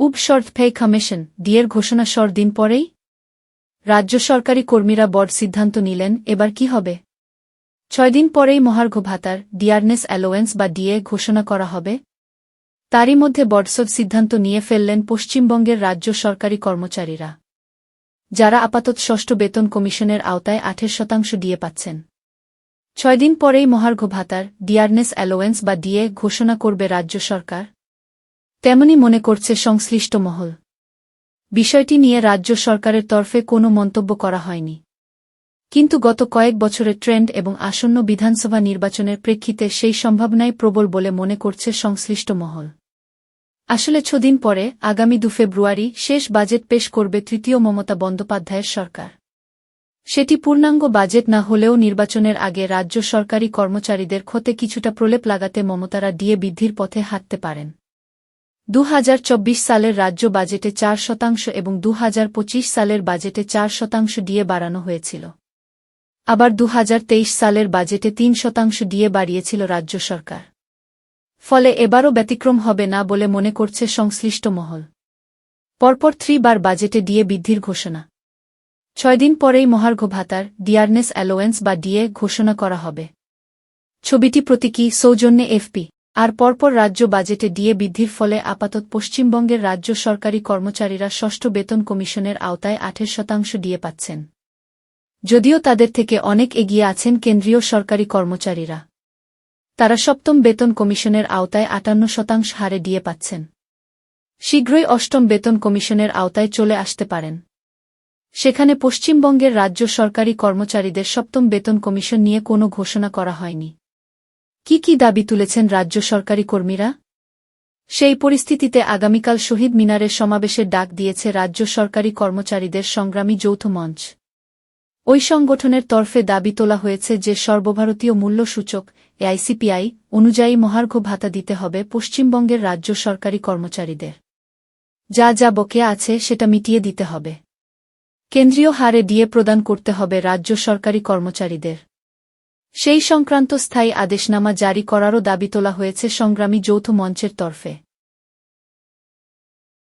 উব short pay commission ডিয়ের ঘোষণা সর দিন পরেই? রাজ্য সরকারি কর্মীরা বড় সিদ্ধান্ত নিলেন, এবার কি হবে? ছয় দিন পরেই মহার্ঘ ভাতার, ডিয়ারনেস অ্যালোয়েন্স বা ডিএ ঘোষণা করা হবে। তারই মধ্যে বডসব সিদ্ধান্ত নিয়ে ফেললেন পশ্চিমবঙ্গের রাজ্য সরকারি কর্মচারীরা। যারা আপাতত ষষ্ঠ বেতন কমিশনের আওতায় আঠের শতাংশ ডিএ পাচ্ছেন। ছয় দিন পরেই মহার্ঘ ভাতার, ডিয়ারনেস অ্যালোয়েন্স বা ডিএ ঘোষণা করবে রাজ্য সরকার। তেমনি মনে করছে সংশ্লিষ্ট মহল। বিষয়টি নিয়ে রাজ্য সরকারের তরফে কোনো মন্তব্য করা হয়নি। কিন্তু গত কয়েক বছরের ট্রেন্ড এবং আসন্ন বিধানসভা নির্বাচনের প্রেক্ষিতে সেই সম্ভাবনাই প্রবল বলে মনে করছে সংশ্লিষ্ট মহল। আসলে ছদিন পরে, আগামী দু ফেব্রুয়ারি, শেষ বাজেট পেশ করবে তৃতীয় মমতা বন্দ্যোপাধ্যায়ের সরকার। সেটি পূর্ণাঙ্গ বাজেট না হলেও নির্বাচনের আগে রাজ্য সরকারি কর্মচারীদের ক্ষতে কিছুটা প্রলেপ লাগাতে মমতারা ডিএ বৃদ্ধির পথে হাঁটতে পারেন। দু হাজার চব্বিশ সালের রাজ্য বাজেটে চার শতাংশ এবং দু হাজার পঁচিশ সালের বাজেটে চার শতাংশ ডিএ বাড়ানো হয়েছিল। আবার দু হাজার তেইশ সালের বাজেটে তিন শতাংশ ডিএ বাড়িয়েছিল রাজ্য সরকার। ফলে এবারও ব্যতিক্রম হবে না বলে মনে করছে সংশ্লিষ্ট মহল। পরপর থ্রিবার বাজেটে ডিএ বৃদ্ধির ঘোষণা। ছয় দিন পরেই মহার্ঘ ভাতার, ডিয়ারনেস অ্যালোয়েন্স বা ডিএ ঘোষণা করা হবে। ছবিটি প্রতীকী, সৌজন্যে এফপি। আর পরপর রাজ্য বাজেটে ডিএ বৃদ্ধির ফলে আপাতত পশ্চিমবঙ্গের রাজ্য সরকারি কর্মচারীরা ষষ্ঠ বেতন কমিশনের আওতায় আঠের শতাংশ ডিএ পাচ্ছেন। যদিও তাদের থেকে অনেক এগিয়ে আছেন কেন্দ্রীয় সরকারি কর্মচারীরা। তারা সপ্তম বেতন কমিশনের আওতায় আটান্ন শতাংশ হারে ডিএ পাচ্ছেন। শীঘ্রই অষ্টম বেতন কমিশনের আওতায় চলে আসতে পারেন। সেখানে পশ্চিমবঙ্গের রাজ্য সরকারি কর্মচারীদের সপ্তম বেতন কমিশন নিয়ে কোনো ঘোষণা করা হয়নি। কি কি দাবি তুলেছেন রাজ্য সরকারি কর্মীরা? সেই পরিস্থিতিতে আগামীকাল শহীদ মিনারের সমাবেশের ডাক দিয়েছে রাজ্য সরকারি কর্মচারীদের সংগ্রামী যৌথ মঞ্চ। ওই সংগঠনের তরফে দাবি তোলা হয়েছে যে সর্বভারতীয় মূল্য সূচক এআইসিপিআই অনুযায়ী মহার্ঘ ভাতা দিতে হবে পশ্চিমবঙ্গের রাজ্য সরকারি কর্মচারীদের। যা যা বকেয়া আছে সেটা মিটিয়ে দিতে হবে। কেন্দ্রীয় হারে ডিএ প্রদান করতে হবে রাজ্য সরকারি কর্মচারীদের। সেই সংক্রান্ত স্থায়ী আদেশনামা জারি করারও দাবি তোলা হয়েছে সংগ্রামী যৌথ মঞ্চের তরফে।